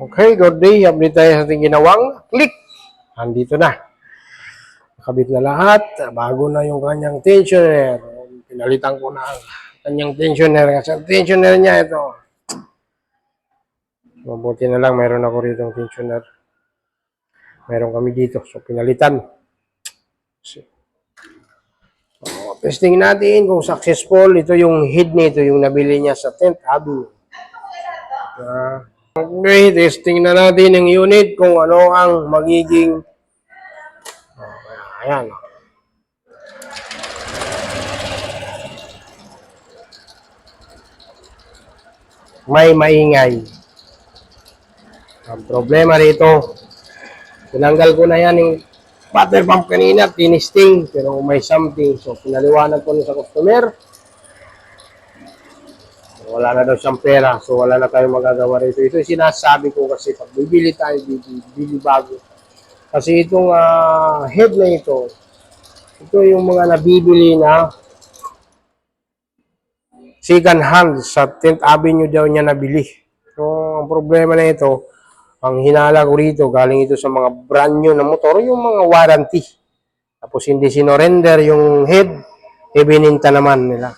Okay, good day. Update tayo sa ating ginawang click. Andito na. Nakabit na lahat. Bago na yung kanyang tensioner. Pinalitan ko na ang kanyang tensioner. Kasi ang tensioner niya ito. Mabuti na lang, mayroon ako rito ang tensioner. Meron kami dito. So, pinalitan. So, oh, testing natin kung successful. Ito yung head nito, yung nabili niya sa 10th Avenue. Ah, Okay, testing na natin ang unit kung ano ang magiging oh, ayan. May maingay. Ang problema rito, tinanggal ko na yan yung water pump kanina, tinisting, pero may something. So, pinaliwanag ko na sa customer. Wala na daw siyang pera, so wala na tayong magagawa rito. Ito sinasabi ko kasi pag bibili tayo, bibili, bago. Kasi itong ah, head na ito, ito yung mga nabibili na second hand sa 10th Avenue daw niya nabili. So, ang problema na ito, ang hinala ko rito, galing ito sa mga brand new na motor, yung mga warranty. Tapos hindi sinorender yung head, ibininta naman nila.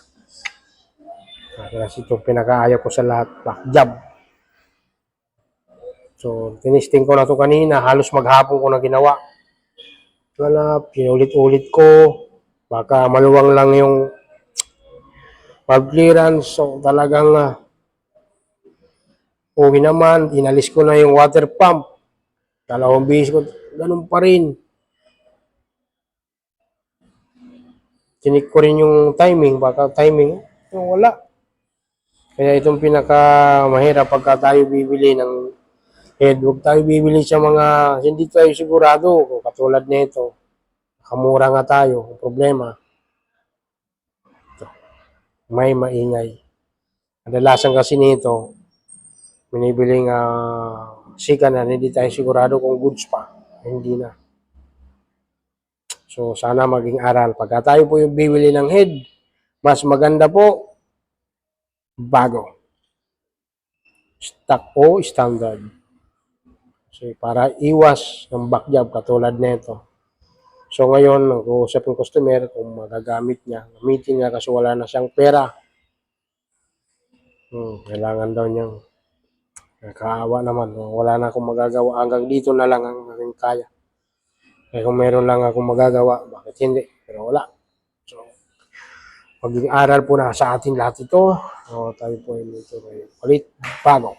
Kasi ito pinakaayaw ko sa lahat, back job. So, tinisting ko na to kanina, halos maghapon ko na ginawa. Wala, pinulit-ulit ko. Baka maluwang lang yung valve clearance. So, talagang uh, uwi naman, inalis ko na yung water pump. Dalawang bihis ko, ganun pa rin. Chinik ko rin yung timing, baka timing, wala. Kaya itong pinaka mahirap pagka tayo bibili ng head, huwag tayo bibili sa mga hindi tayo sigurado katulad nito. Kamura nga tayo, problema. Ito, may maingay. Kadalasan kasi nito, binibiling uh, sika na, hindi tayo sigurado kung goods pa. Hindi na. So, sana maging aral. Pagka tayo po yung bibili ng head, mas maganda po, bago. Stock o standard. So, para iwas ng back job katulad nito. So, ngayon, nag-uusap yung customer kung magagamit niya. Gamitin niya kasi wala na siyang pera. Hmm, kailangan daw niyang nakaawa naman. Wala na akong magagawa. Hanggang dito na lang ang aking kaya. Kaya kung meron lang akong magagawa, bakit hindi? Maging aral po na sa atin lahat ito. O, tayo po ay ito ay ulit bago.